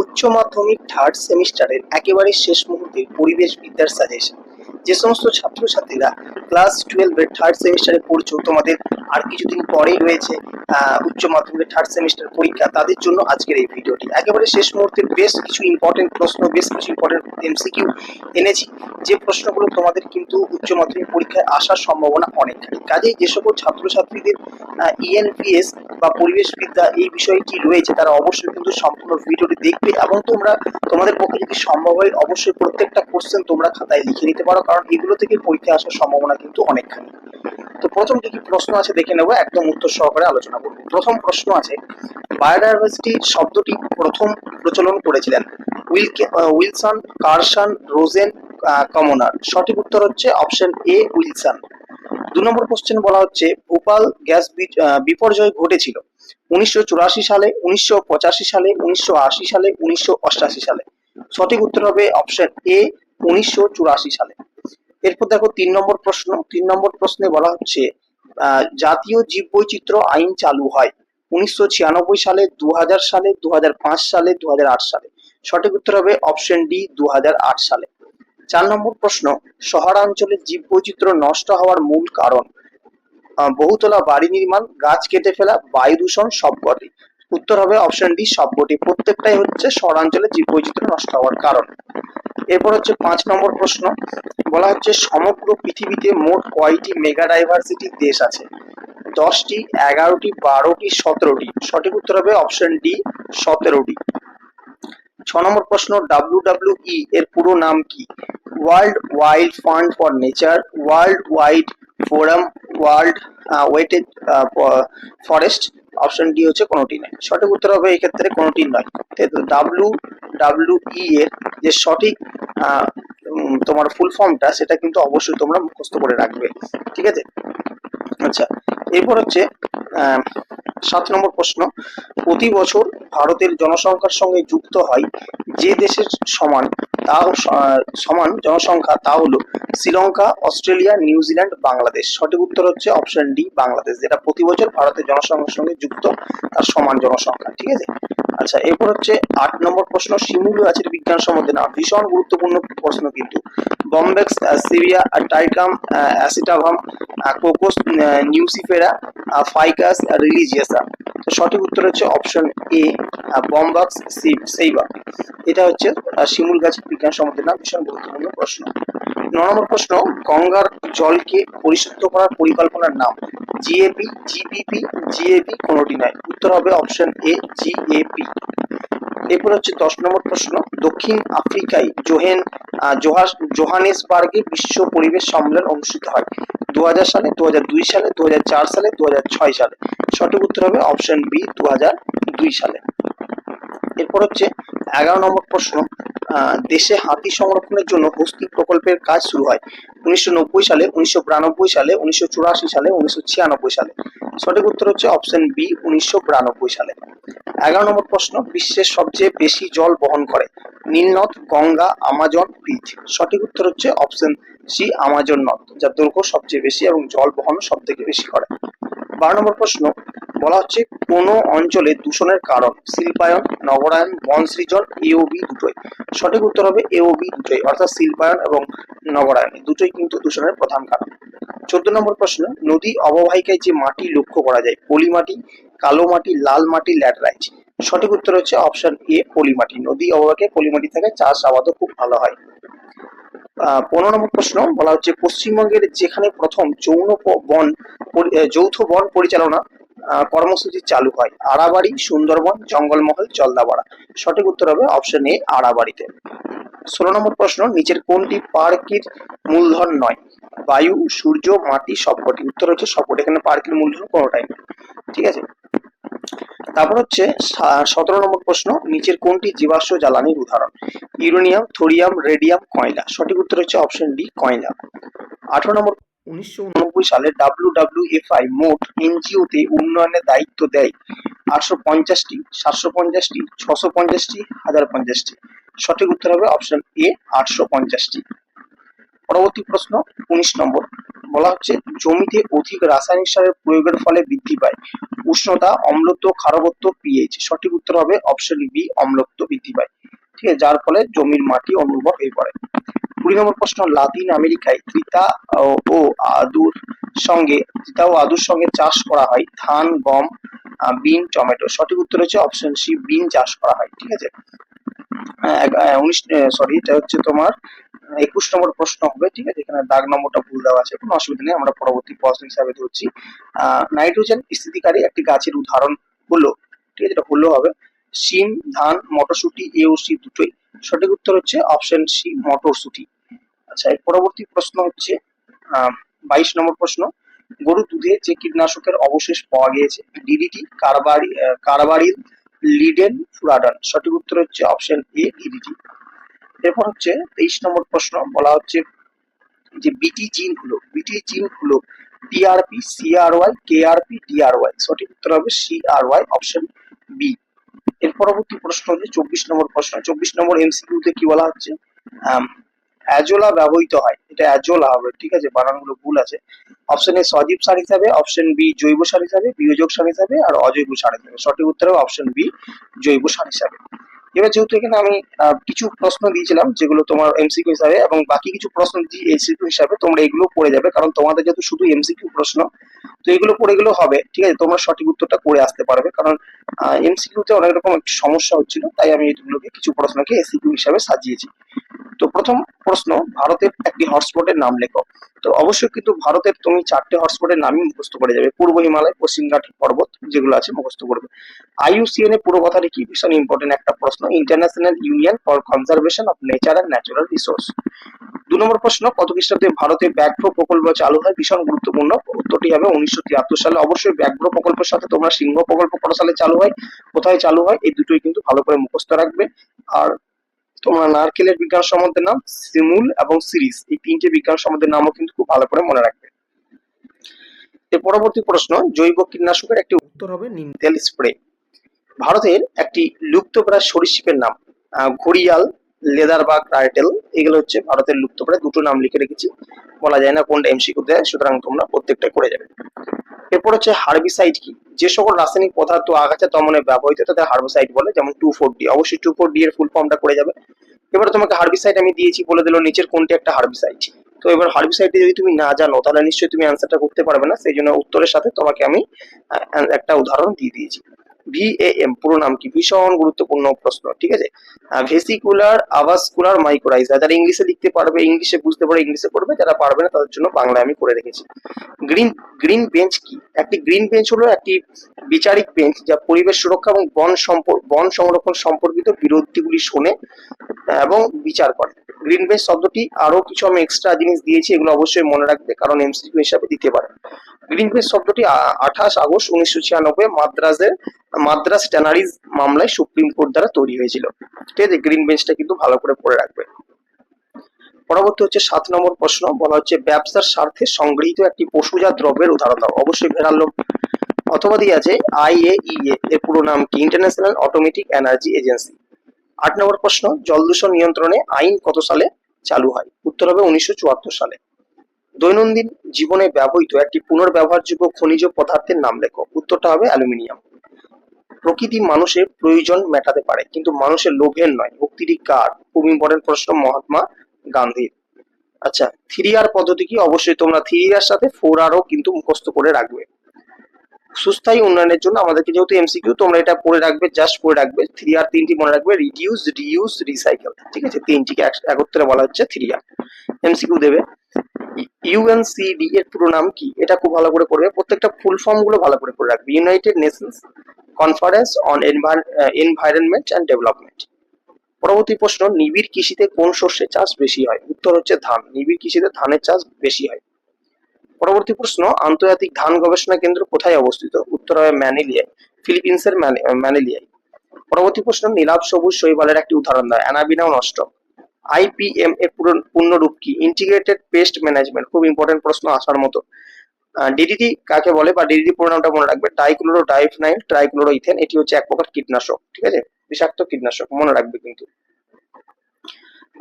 উচ্চ মাধ্যমিক থার্ড সেমিস্টারের একেবারে শেষ মুহূর্তে পরিবেশ বিদ্যার সাজেশন যে সমস্ত ছাত্রছাত্রীরা ক্লাস টুয়েলভের থার্ড সেমিস্টারে পড়ছো, তোমাদের আর কিছুদিন পরেই রয়েছে। উচ্চ মাধ্যমিকের থার্ড সেমিস্টার পরীক্ষা তাদের জন্য আজকের এই ভিডিওটি। একেবারে শেষ মুহূর্তে বেশ কিছু ইম্পর্টেন্ট প্রশ্ন, বেশ কিছু ইম্পর্টেন্ট এমসিকিউ এনেছি। যে প্রশ্নগুলো তোমাদের কিন্তু উচ্চ মাধ্যমিক পরীক্ষায় আসার সম্ভাবনা অনেকখানি। কাজেই যে সকল ছাত্রছাত্রীদের ইএনপিএস বা পরিবেশবিদ্যা এই বিষয়টি রয়েছে, তারা অবশ্যই কিন্তু সম্পূর্ণ ভিডিওটি দেখবে এবং তোমরা, তোমাদের পক্ষে যদি সম্ভব হয়, অবশ্যই প্রত্যেকটা কোশ্চেন তোমরা খাতায় লিখে নিতে পারো, কারণ এগুলো থেকে পরীক্ষা আসার সম্ভাবনা কিন্তু অনেকখানি। তো প্রথম কি কি প্রশ্ন আছে দেখে নেব, একদম উত্তর সহকারে আলোচনা করব প্রথম প্রশ্ন আছে বায়োডাইভার্সিটি শব্দটি প্রথম প্রচলন করেছিলেন। উইলকে উইলসন কারসন রোজেন কমনার। সঠিক উত্তর হচ্ছে অপশন এ, উইলসন। দু নম্বর কোশ্চেন বলা হচ্ছে, ভোপাল গ্যাস বিপর্যয় ঘটেছিল উনিশশো চুরাশি সালে, উনিশশো পঁচাশি সালে, উনিশশো আশি সালে, উনিশশো সালে। সঠিক উত্তর হবে অপশন এ, উনিশশো চুরাশি সালে। এরপর দেখো, তিন নম্বর প্রশ্ন তিন নম্বর প্রশ্নে বলা হচ্ছে জাতীয় জীববৈচিত্র্য আইন চালু হয় উনিশশো ছিয়ানব্বই সালে দু হাজার সালে দু হাজার পাঁচ সালে দু হাজার আট সালে। সঠিক উত্তর হবে অপশন ডি দু হাজার আট সালে। চার নম্বর প্রশ্ন, শহরাঞ্চলের জীববৈচিত্র্য নষ্ট হওয়ার মূল কারণ? বহুতলা বাড়ি নির্মাণ, গাছ কেটে ফেলা, বায়ু দূষণ সবকটি উত্তর হবে অপশন ডি সবকটি প্রত্যেকটাই হচ্ছে শহরাঞ্চলের জীববৈচিত্র্য নষ্ট হওয়ার কারণ। এরপর হচ্ছে পাঁচ নম্বর প্রশ্ন। বলা হচ্ছে, সমগ্র পৃথিবীতে মোট কয়টি মেগা ডাইভার্সিটি দেশ আছে? দশটি, এগারোটি, বারোটি, সতেরোটি। সঠিক উত্তর হবে অপশন ডি, সতেরোটি। ছ নম্বর প্রশ্ন ডাব্লিউ ডাব্লিউ ই এর পুরো নাম কি? World wild fund for nature, world wide forum, world weighted forest. Option D হচ্ছে কোনোটি নয়। সঠিক উত্তর হবে এই ক্ষেত্রে কোনোটি নয়। ডাব্লিউ ডাব্লিউ ই এর যে সঠিক তোমার ফুল ফর্মটা সেটা কিন্তু অবশ্যই তোমরা মুখস্থ করে রাখবে। ঠিক আছে? আচ্ছা এরপর হচ্ছে সাত নম্বর প্রশ্ন। প্রতি বছর ভারতের জনসংখ্যার সঙ্গে যুক্ত হয় যে দেশের সমান তা স- সমান জনসংখ্যা তা হলো শ্রীলঙ্কা, অস্ট্রেলিয়া নিউজিল্যান্ড বাংলাদেশ। সঠিক উত্তর হচ্ছে অপশন ডি বাংলাদেশ, যেটা প্রতি বছর ভারতের জনসংখ্যার সঙ্গে যুক্ত, তার সমান জনসংখ্যা, ঠিক আছে? আচ্ছা এরপর হচ্ছে আট নম্বর প্রশ্ন, শিমুল গাছের বিজ্ঞান সম্বন্ধে না, ভীষণ গুরুত্বপূর্ণ প্রশ্ন কিন্তু। Bombax ceiba Triticum aestivum Cocos nucifera Ficus religiosa. তো সঠিক উত্তর হচ্ছে অপশন এ বম্বাক্স সেইবা এটা হচ্ছে শিমুল গাছের বিজ্ঞান সম্বন্ধে না, ভীষণ গুরুত্বপূর্ণ প্রশ্ন। ন নম্বর প্রশ্ন, গঙ্গার জলকে পরিশুদ্ধ করার পরিকল্পনার নাম জিএপি জিবিপি জিএপি কোনোটি নয়। উত্তর হবে অপশন এ জিএপি এরপর হচ্ছে দশ নম্বর প্রশ্ন, দক্ষিণ আফ্রিকায় জোহেন জোহানেসবার্গে বিশ্ব পরিবেশ সম্মেলন অনুষ্ঠিত হয় দু হাজার সালে দু সালে দু হাজার চার সালে দু সালে। সঠিক উত্তর হবে অপশন বি দু সালে। এরপর হচ্ছে এগারো নম্বর প্রশ্ন দেশে হাতি সংরক্ষণের জন্য হস্তি প্রকল্পের কাজ শুরু হয় উনিশশো নব্বই সালে, উনিশশো বিরানব্বই সালে, উনিশশো চুরাশি সালে, উনিশশো ছিয়ানব্বই সালে। সঠিক উত্তর হচ্ছে অপশন বি উনিশশো বিরানব্বই সালে। এগারো নম্বর প্রশ্ন, বিশ্বের সবচেয়ে বেশি জল বহন করে নীলনদ গঙ্গা, আমাজন ব্রিজ সঠিক উত্তর হচ্ছে অপশন সি আমাজন নদ যার দৈর্ঘ্য সবচেয়ে বেশি এবং জল বহন সব থেকে বেশি করে। বারো নম্বর প্রশ্ন বলা হচ্ছে কোন অঞ্চলে দূষণের কারণ। শিল্পায়ন, নগরায়ন, বন সৃজন এওবি দুটোই। সঠিক উত্তর হবে এওবি দুটোই, অর্থাৎ শিল্পায়ন এবং নগরায়ন। দুটোই কিন্তু দূষণের প্রধান কারণ। চোদ্দ নম্বর প্রশ্ন, নদী অববাহিকায় যে মাটি লক্ষ্য করা যায়, পলি মাটি, কালো মাটি, লাল মাটি, ল্যাটেরাইট। সঠিক উত্তর হচ্ছে অপশন এ, পলি মাটি। নদী অববাহিকায় পলি মাটি থাকে চাষ আবাদও খুব ভালো হয়। পনেরো নম্বর প্রশ্ন, বলা হচ্ছে পশ্চিমবঙ্গের যেখানে প্রথম যৌন বন যৌথ বন পরিচালনা কর্মসূচি চালু হয়। আড়াবাড়ি সুন্দরবন, জঙ্গলমহল, জলদাপাড়া। সঠিক উত্তর হবে অপশন এ আড়াবাড়িতে ষোলো নম্বর প্রশ্ন, নিচের কোনটি পার্কের মূলধন নয়? বায়ু, সূর্য, মাটি, সবকটি। উত্তর হচ্ছে সবকটি। এখানে পার্কের মূলধন কোনোটাই নয়। ঠিক আছে? তারপর হচ্ছে সতেরো নম্বর প্রশ্ন, নিচের কোনটি জীবাশ্ম জ্বালানির উদাহরণ? ইউরেনিয়াম, থোরিয়াম, রেডিয়াম, কয়লা। সঠিক উত্তর হচ্ছে অপশন ডি কয়লা। আঠারো নম্বর উনিশশো উননব্বই সালে ডাব্লিউডাব্লিউএফআই মোট এনজিওতে উন্নয়নের দায়িত্ব দেয় আটশো পঞ্চাশটি, সাতশো পঞ্চাশটি, ছশো পঞ্চাশটি হাজার পঞ্চাশটি সঠিক উত্তর হবে অপশন এ, আটশো পঞ্চাশটি। পরবর্তী প্রশ্ন উনিশ নম্বর। বলা হচ্ছে, জমিতে অধিক রাসায়নিক সারের প্রয়োগের ফলে বৃদ্ধি পায়। উষ্ণতা, অম্লত্ব ক্ষারকত্ব পিএইচ সঠিক উত্তর হবে অপশন বি, অম্লত্ব বৃদ্ধি পায়। ঠিক আছে, যার ফলে জমির মাটি অনুর্বর হয়ে পড়ে। কুড়ি নম্বর প্রশ্ন লাতিন আমেরিকায় তৃতা ও- আদুর সঙ্গে তৃতা ও আদুর সঙ্গে চাষ করা হয় ধান গম বিন টমেটো। সঠিক উত্তর হচ্ছে অপশন সি বিন চাষ করা হয় ঠিক আছে? উনিশ সরি এটা হচ্ছে তোমার একুশ নম্বর প্রশ্ন হবে ঠিক আছে? এখানে দাগ নম্বরটা ভুল দেওয়া আছে কোনো অসুবিধা নেই আমরা পরবর্তী প্রশ্ন হিসাবে ধরছি। আহ, নাইট্রোজেন স্থিতিকারী একটি গাছের উদাহরণ হলো ঠিক আছে? এটা হলো হবে। সিম, ধান, মটরশুটি, এ ও সি দুটোই। সঠিক উত্তর হচ্ছে অপশন সি মটরশুটি। আচ্ছা এর পরবর্তী প্রশ্ন হচ্ছে বাইশ নম্বর প্রশ্ন। গরুর দুধে যে কীটনাশকের অবশেষ পাওয়া গিয়েছে ডিডিটি কারবারি কারবারিল, লিডেন, ফুরাডন। সঠিক উত্তর হচ্ছে অপশন এ ডিডিটি এরপর হচ্ছে তেইশ নম্বর প্রশ্ন, বলা হচ্ছে যে বিটি জিন হলো বিটি জিন হলো টিআরপি সিআরওয়াই কেআরপি ডিআরওয়াই সঠিক উত্তর হবে সিআরওয়াই অপশন বি এর পরবর্তী প্রশ্ন হচ্ছে চব্বিশ নম্বর প্রশ্ন। চব্বিশ নম্বর এমসিকিউতে কি বলা হচ্ছে? অ্যাজোলা ব্যবহৃত হয়। এটা অ্যাজোলা হবে, ঠিক আছে? বানানগুলো ভুল আছে। অপশন এ সজীব সার হিসাবে। অপশন বি জৈব সার হিসাবে। বিয়োজক সার হিসাবে। আর অজৈব সার হিসাবে। সঠিক উত্তর হবে অপশন বি জৈব সার হিসাবে। এবার যেহেতু এখানে আমি কিছু প্রশ্ন দিয়েছিলাম, যেগুলো তোমার এমসিকিউ হিসাবে এবং বাকি কিছু প্রশ্ন দিয়েছি এসিকিউ হিসাবে, তোমরা এগুলো পড়ে যাবে, কারণ তোমাদের যেহেতু শুধু এমসিকিউ প্রশ্ন, তো এগুলো পড়ে গেলেও হবে, ঠিক আছে? তোমরা সঠিক উত্তরটা করে আসতে পারবে, কারণ এমসিকিউতে অনেক রকম একটু সমস্যা হচ্ছিল, তাই আমি এগুলোকে কিছু প্রশ্নকে এসিকিউ হিসাবে সাজিয়েছি। তো প্রথম প্রশ্ন, ভারতের একটি হটস্পটের নাম লেখো। তো অবশ্যই কিন্তু ভারতের তুমি চারটে হটস্পটের নামই মুখস্থ করে যাবে। পূর্ব হিমালয়, পশ্চিম ঘাট, পর্বত যেগুলো আছে মুখস্থ করবে। আইইউসিএন এর পুরো কথাটি কি? ভীষণ ইম্পর্টেন্ট একটা প্রশ্ন। International union for conservation of nature and natural resource দু নম্বর প্রশ্ন, কত খ্রিস্টাব্দে ভারতে ব্যাঘ্র প্রকল্প চালু হয়? ভীষণ গুরুত্বপূর্ণ। উত্তরটি হবে উনিশশো তিয়াত্তর সালে। অবশ্যই ব্যাঘ্র প্রকল্পের সাথে তোমরা সিংহ প্রকল্প কত সালে চালু হয়? কোথায় চালু হয়? এই দুটোই কিন্তু ভালো করে মুখস্থ রাখবে। আর তোমরা নারকেলের বিজ্ঞান সম্বন্ধের নাম, সিমুল এবং সিরিজ এই তিনটে বিজ্ঞান সম্বন্ধের নামও কিন্তু খুব ভালো করে মনে রাখবে। এর পরবর্তী প্রশ্ন, জৈব কীটনাশকের একটি উত্তর হবে নিম তেল স্প্রে। ভারতের একটি লুপ্তপ্রায় সরীসৃপের নাম ঘড়িয়াল, লেদার বা টার্টেল এগুলো হচ্ছে ভারতের লুপ্তপ্রায় দুটো নাম লিখে রেখেছি। বলা যায় না কোনটা এমসিকিউ দেয়, সুতরাং তোমরা প্রত্যেকটা করে যাবে। এরপর হচ্ছে হার্বিসাইড কি? যে সকল রাসায়নিক পদার্থ আগাছা দমনে ব্যবহৃত, তাদের হার্বিসাইড বলে, যেমন টু ফোর ডি অবশ্যই টু ফোর ডি এর ফুল ফর্মটা করে যাবে। এবার তোমাকে হার্বিসাইড আমি দিয়েছি বলে দিল, নিচের কোনটি একটা হার্বিসাইড তো এবার হার্বিসাইড যদি তুমি না জানো, তাহলে নিশ্চয়ই তুমি অ্যান্সারটা করতে পারবে না। সেই জন্য উত্তরের সাথে তোমাকে আমি একটা উদাহরণ দিয়ে দিয়েছি। ভিএএম পুরো নাম কি ভীষণ গুরুত্বপূর্ণ প্রশ্ন, ঠিক আছে? ভেসিকুলার আভাসকুলার মাইক্রোরাইজা যারা ইংলিশে লিখতে পারবে, ইংলিশে বুঝতে পারে, ইংলিশে পড়বে, যারা পারবে না, তাদের জন্য বাংলায় আমি করে রেখেছি। গ্রিন গ্রিন বেঞ্চ কি? একটি গ্রিন বেঞ্চ হলো একটি বিচারিক বেঞ্চ যা পরিবেশ সুরক্ষা এবং বন সম্পর্ক বন সংরক্ষণ সম্পর্কিত বিরোধীগুলি শোনে এবং বিচার করে। গ্রিন বেঞ্চ শব্দটি আরও কিছু আমি এক্সট্রা জিনিস দিয়েছি, এগুলো অবশ্যই মনে রাখবে, কারণ এমসিকিউ হিসাবে দিতে পারে। গ্রিন বেঞ্চ শব্দটি আঠাশ আগস্ট উনিশশো ছিয়ানব্বই মাদ্রাজের মাদ্রাস ট্যানারিজ মামলায় সুপ্রিম কোর্ট দ্বারা তৈরি হয়েছিল। ঠিক আছে গ্রিন বেঞ্চটা কিন্তু ভালো করে পড়ে রাখবে। পরবর্তী হচ্ছে সাত নম্বর প্রশ্ন, বলা হচ্ছে ব্যবসার স্বার্থে সংগৃহীত একটি পশুজাত দ্রব্যের উদাহরণ দাও অবশ্যই ভেড়ার লোক অথবা দিয়ে আছে আইএইএ এর পুরো নাম কি? ইন্টারন্যাশনাল অটোমেটিক এনার্জি এজেন্সি আট নম্বর প্রশ্ন, জল দূষণ নিয়ন্ত্রণে আইন কত সালে চালু হয়? উত্তর হবে উনিশশো চুয়াত্তর সালে। দৈনন্দিন জীবনে ব্যবহৃত একটি পুনর্ব্যবহারযোগ্য খনিজ পদার্থের নাম লেখো। উত্তরটা হবে অ্যালুমিনিয়াম। প্রকৃতি মানুষের প্রয়োজন মেটাতে পারে, কিন্তু মানুষের লোভের নয়। মুক্তিটি কার? খুব ইম্পর্টেন্ট প্রশ্ন, মহাত্মা গান্ধীর আচ্ছা থ্রি আর পদ্ধতি কি? অবশ্যই তোমরা থ্রি আর সাথে ফোর আরও কিন্তু মুখস্থ করে রাখবে। সুস্থায়ী উন্নয়নের জন্য আমাদেরকে যেহেতু এমসিকিউ তোমরা এটা পড়ে রাখবে জাস্ট পড়ে রাখবে। থ্রি আর তিনটি মনে রাখবে রিডিউস রিউজ রিসাইকেল ঠিক আছে, তিনটিকে এক- একত্রে বলা হচ্ছে থ্রি আর এমসিকিউ দেবে। ইউএনসিডি এর পুরো নাম কি? এটা খুব ভালো করে করবে প্রত্যেকটা ফুল ফর্মগুলো ভালো করে করে রাখবে। United nations conference on environment and development পরবর্তী প্রশ্ন, নিবিড় কৃষিতে কোন শস্যের চাষ বেশি হয়? উত্তর হচ্ছে ধান। নিবিড় কৃষিতে ধানের চাষ বেশি হয়। পরবর্তী প্রশ্ন, আন্তর্জাতিক ধান গবেষণা কেন্দ্র কোথায় অবস্থিত? উত্তর হবে ম্যানিলিয়ায়, ফিলিপিন্সের ম্যানি- ম্যানিলিয়ায়। পরবর্তী প্রশ্ন, নীলাভ সবুজ শৈবালের একটি উদাহরণ দেয় অ্যানাবিনাও নষ্ট। আইপিএম এর পুরো পূর্ণরূপ কি? ইন্টিগ্রেটেড পেস্ট ম্যানেজমেন্ট খুব ইম্পর্টেন্ট প্রশ্ন আসার মতো। ডিডিটি কাকে বলে বা ডিডিটি পুরো নামটা মনে রাখবে? ডাইক্লোরো ডাইফনাইল ট্রাইক্লোরো ইথেন এটি হচ্ছে এক প্রকার কীটনাশক, ঠিক আছে? বিষাক্ত কীটনাশক, মনে রাখবে কিন্তু।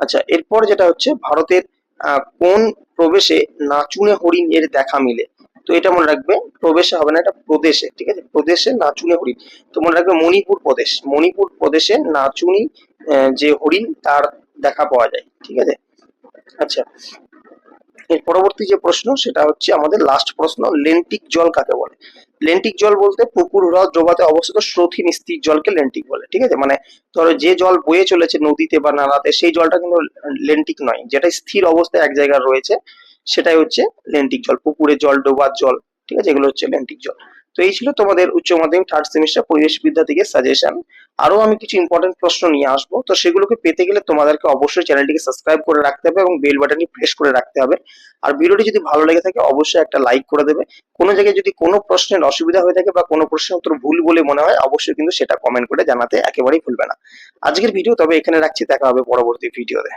আচ্ছা এরপর যেটা হচ্ছে ভারতের কোন প্রবেশে নাচুনে হরিণ এর দেখা মিলে? তো এটা মনে রাখবে, প্রবেশে হবে না, এটা প্রদেশে, ঠিক আছে? প্রদেশে নাচুনে হরিণ। তো মনে রাখবে মণিপুর প্রদেশ, মণিপুর প্রদেশে নাচুনি যে হরিণ, তার দেখা পাওয়া যায়, ঠিক আছে? আচ্ছা এর পরবর্তী যে প্রশ্ন, সেটা হচ্ছে আমাদের লাস্ট প্রশ্ন লেন্টিক জল কাকে বলে? লেন্টিক জল বলতে পুকুর, হ্রদ ডোবাতে অবস্থিত স্রোতহীন স্থির জলকে লেন্টিক বলে, ঠিক আছে? মানে ধরো যে জল বয়ে চলেছে নদীতে বা নালাতে, সেই জলটা কিন্তু লেন্টিক নয়, যেটা স্থির অবস্থায় এক জায়গায় রয়েছে, সেটাই হচ্ছে লেন্টিক জল, পুকুরে জল, ডোবার জল, ঠিক আছে? এগুলো হচ্ছে লেন্টিক জল। তো এই ছিল তোমাদের উচ্চ মাধ্যমিক থার্ড সেমিস্টার পরিবেশ বিদ্যা থেকে সাজেশন আরও আমি কিছু ইম্পর্টেন্ট প্রশ্ন নিয়ে আসব। তো সেগুলোকে পেতে গেলে তোমাদেরকে অবশ্যই চ্যানেলটিকে সাবস্ক্রাইব করে রাখতে হবে এবং বেল বাটনটি প্রেস করে রাখতে হবে। আর ভিডিওটি যদি ভালো লেগে থাকে, অবশ্যই একটা লাইক করে দেবে। কোনো জায়গায় যদি কোনো প্রশ্নের অসুবিধা হয়ে থাকে বা কোনো প্রশ্নের উত্তর ভুল বলে মনে হয়, অবশ্যই কিন্তু সেটা কমেন্ট করে জানাতে একেবারেই ভুলবে না। আজকের ভিডিও তবে এখানে রাখছি। দেখা হবে পরবর্তী ভিডিওতে